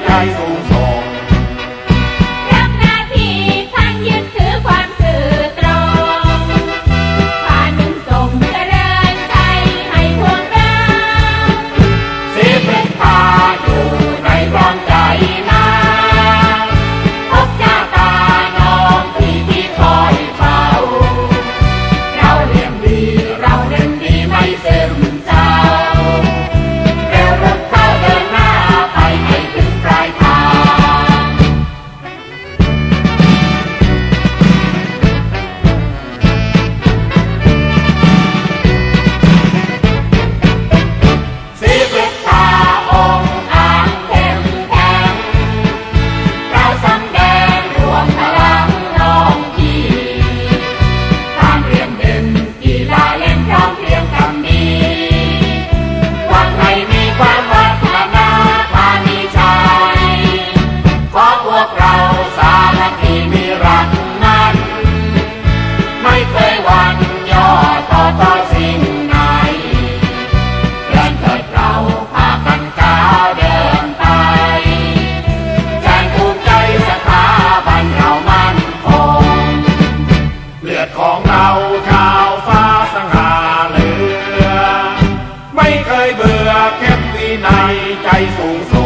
eyes พวกเราสามัคคีมีรักนั้น ไม่เคยหวั่นย่อต่อต่อสิ่งไหนเดินเถิดเราพากันก้าวเดินไปแจงภูมิใจสถาบันเรามั่นคงเลือดของเราชาวฟ้าสง่าเหลือ ไม่เคยเบื่อเข้มวินัยใจสูงสุด